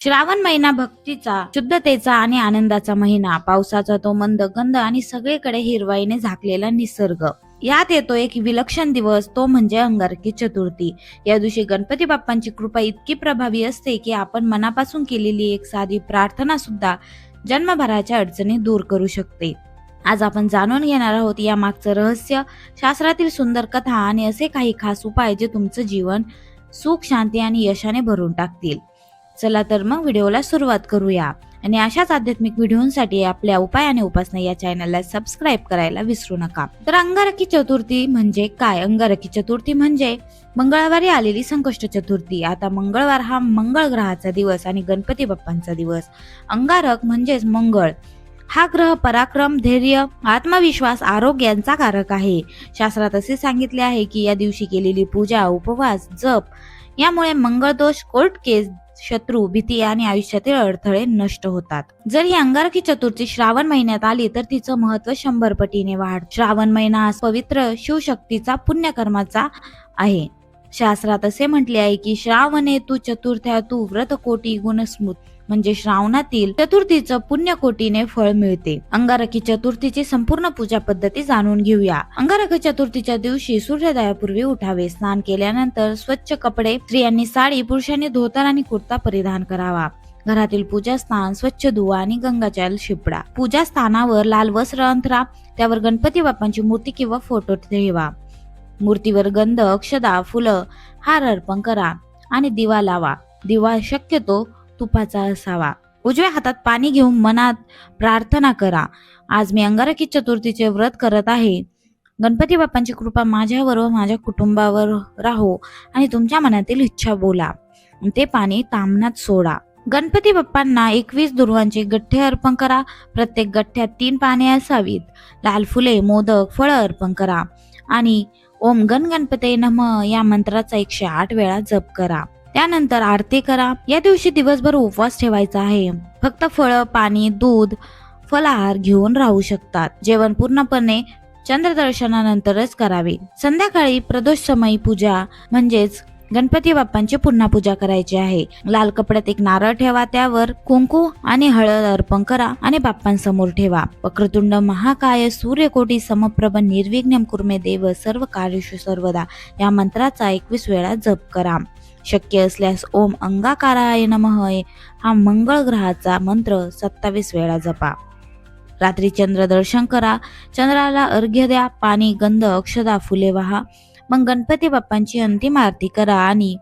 श्रावण महिना भक्तीचा शुद्धतेचा आणि आनंदाचा महिना. पावसाचा तो मंद गंध आणि सगळीकडे हिरवाईने झाकलेला निसर्ग. यात येतो एक विलक्षण दिवस तो म्हणजे अंगारकी चतुर्थी. या दिवशी गणपती बाप्पांची कृपा इतकी प्रभावी असते की आपण मनापासून केलेली एक साधी प्रार्थना सुद्धा जन्मभराच्या अडचणी दूर करू शकते. आज आपण जाणून घेणार आहोत या मागचं रहस्य शास्त्रातील सुंदर कथा आणि असे काही खास उपाय जे तुमचं जीवन सुख शांती आणि यशाने भरून टाकतील. चला तर मग व्हिडिओला सुरुवात करूया. आणि अशाच आध्यात्मिक व्हिडिओसाठी आपल्या उपाय आणि उपासना या चॅनलला सबस्क्राईब करायला विसरू नका. तर अंगारकी चतुर्थी म्हणजे काय? अंगारकी चतुर्थी म्हणजे मंगळवारी आलेली संकष्ट चतुर्थी. आता मंगळवार हा मंगळ ग्रहाचा दिवस आणि गणपती बाप्पांचा दिवस. अंगारक म्हणजेच मंगळ. हा ग्रह पराक्रम धैर्य आत्मविश्वास आरोग्य यांचा कारक आहे. शास्त्रात असे सांगितले आहे की या दिवशी केलेली पूजा उपवास जप यामुळे मंगळ दोष कोर्ट केस शत्रू भीती आणि आयुष्यातील अडथळे नष्ट होतात. जर ही अंगारकी चतुर्थी श्रावण महिन्यात आली तर तिचं महत्त्व शंभर पटीने वाढ श्रावण महिना पवित्र शिवशक्तीचा पुण्यकर्माचा आहे. शास्त्रात असे म्हटले आहे की श्रावणे तू चतुर्थ्या तू व्रत कोटी गुणस्मृत. म्हणजे श्रावणातील चतुर्थीचं पुण्यकोटीने फळ मिळते. अंगारकी चतुर्थीची संपूर्ण पूजा पद्धती जाणून घेऊया. अंगारकी चतुर्थीच्या दिवशी सूर्योदयापूर्वी उठावे. स्नान केल्यानंतर स्वच्छ कपडे स्त्रियांनी साडी पुरुषांनी धोतर आणि कुर्ता परिधान करावा. घरातील पूजा स्थान स्वच्छ धुवा आणि गंगाजल शिपडा. पूजा स्थानावर लाल वस्त्र अंथरा त्यावर गणपती बाप्पांची मूर्ती किंवा फोटो ठेवा. मूर्तीवर गंध अक्षदा फुलं हार अर्पण करा आणि दिवा लावा. दिवा शक्यतो तुपाचा असावा. उजव्या हातात पाणी घेऊन मनात प्रार्थना करा. आज मी अंगारकी चतुर्थीचे व्रत करत आहे. गणपती बाप्पांची कृपा माझ्यावर व माझ्या कुटुंबावर राहो आणि तुमच्या मनातील इच्छा बोला. ते पाणी तामनात सोडा. गणपती बाप्पांना एकवीस दुर्वांचे गठ्ठे अर्पण करा. प्रत्येक गठ्ठ्यात तीन पाने असावीत. लाल फुले मोदक फळं अर्पण करा. आणि ओम गण गणपते नम या मंत्राचा एकशे आठ वेळा जप करा. त्यानंतर आरती करा. या दिवशी दिवसभर उपवास ठेवायचा आहे. फक्त फळं पाणी दूध फलाहार घेऊन राहू शकतात. जेवण पूर्णपणे चंद्रदर्शनानंतरच करावे. संध्याकाळी प्रदोष समयी पूजा म्हणजेच गणपती बाप्पांची पुन्हा पूजा करायची आहे. लाल कपड्यात एक नारळ ठेवा त्यावर कुंकू आणि हळद अर्पण करा आणि बाप्पांसमोर ठेवा. वक्रतुंड महाकाय सूर्यकोटी समप्रभ निर्विघ्नम कुर्मे देव सर्व कार्यशु सर्वदा. या मंत्राचा एकवीस वेळा जप करा. शक्य असल्यास ओम अंगाकाराय नमः. हा मंगळ ग्रहाचा मंत्र सत्तावीस वेळा जपा. रात्री चंद्र दर्शन करा. चंद्राला अर्घ्य द्या. पाणी गंध अक्षदा फुले वाहा. मग गणपती बाप्पांची अंतिम आरती करा आणि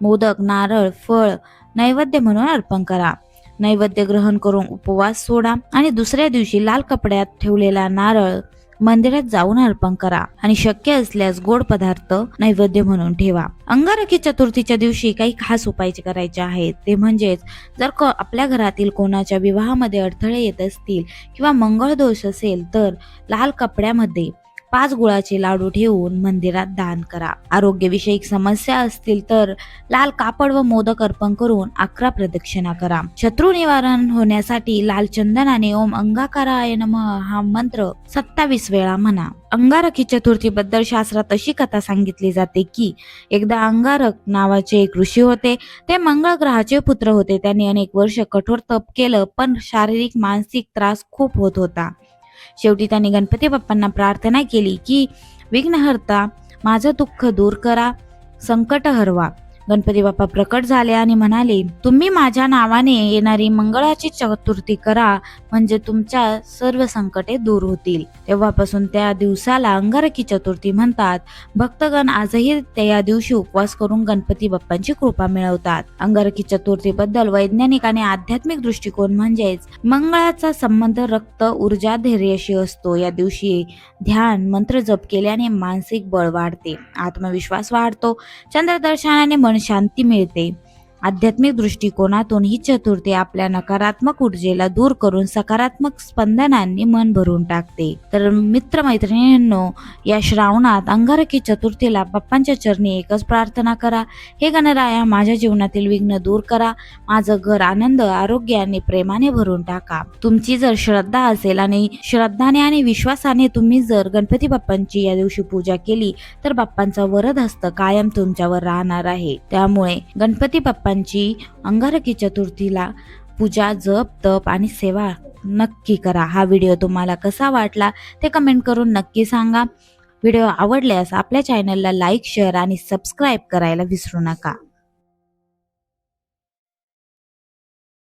मोदक नारळ फळ नैवेद्य म्हणून अर्पण करा. नैवेद्य ग्रहण करून उपवास सोडा आणि दुसऱ्या दिवशी लाल कपड्यात ठेवलेला नारळ मंदिरात जाऊन अर्पण करा आणि शक्य असल्यास गोड पदार्थ नैवेद्य म्हणून ठेवा. अंगारकी चतुर्थीच्या दिवशी काही खास उपाय करायचे आहेत. ते म्हणजेच जर को- आपल्या घरातील कोणाच्या विवाहामध्ये अडथळे येत असतील किंवा मंगळ दोष असेल तर लाल कपड्यामध्ये पाच गुळाचे लाडू ठेवून मंदिरात दान करा. आरोग्यविषयक समस्या असतील तर लाल कापड व मोदक अर्पण करून अकरा प्रदक्षिणा करा. शत्रू निवारण होण्यासाठी लाल चंदनाने ओम अंगाकाराय नम हा मंत्र सत्तावीस वेळा म्हणा. अंगारकी चतुर्थी बद्दल शास्त्रात अशी कथा सांगितली जाते की एकदा अंगारक नावाचे एक ऋषी होते. ते मंगळ ग्रहाचे पुत्र होते. त्यांनी अनेक वर्ष कठोर तप केलं पण शारीरिक मानसिक त्रास खूप होत होता. शेवटी त्यांनी गणपती बाप्पांना प्रार्थना केली की विघ्नहर्ता माझं दुःख दूर करा संकट हरवा. गणपती बाप्पा प्रकट झाले आणि म्हणाले तुम्ही माझ्या नावाने येणारी मंगळाची चतुर्थी करा म्हणजे तुमच्या सर्व संकटे दूर होतील. तेव्हापासून त्या दिवसाला अंगारकी चतुर्थी म्हणतात. भक्तगण आजही त्या या दिवशी उपवास करून गणपती बाप्पांची कृपा मिळवतात. अंगारकी चतुर्थी बद्दल वैज्ञानिक आणि आध्यात्मिक दृष्टिकोन म्हणजेच मंगळाचा संबंध रक्त ऊर्जा धैर्याशी असतो. या दिवशी ध्यान मंत्र जप केल्याने मानसिक बळ वाढते आत्मविश्वास वाढतो चंद्रदर्शनाने मन शांती मिळते. आध्यात्मिक दृष्टिकोनातून ही चतुर्थी आपल्या नकारात्मक ऊर्जेला दूर करून सकारात्मक स्पंदनांनी मन भरून टाकते. तर मित्रमैत्रिणींनो या श्रावणात अंगारकी चतुर्थीला बाप्पांच्या चरणी एकच प्रार्थना करा. हे गणराया माझ्या जीवनातील विघ्न दूर करा. माझं घर आनंद आरोग्य आणि प्रेमाने भरून टाका. तुमची जर श्रद्धा असेल आणि श्रद्धाने आणि विश्वासाने तुम्ही जर गणपती बाप्पांची या दिवशी पूजा केली तर बाप्पांचा वरद हस्त कायम तुमच्यावर राहणार आहे. त्यामुळे गणपती बाप्पां देवतांची अंगारकी चतुर्थीला पूजा जप तप आणि सेवा नक्की करा. हा व्हिडिओ तुम्हाला कसा वाटला ते कमेंट करून नक्की सांगा. व्हिडिओ आवडल्यास आपल्या चॅनलला लाईक शेअर आणि सबस्क्राईब करायला विसरू नका.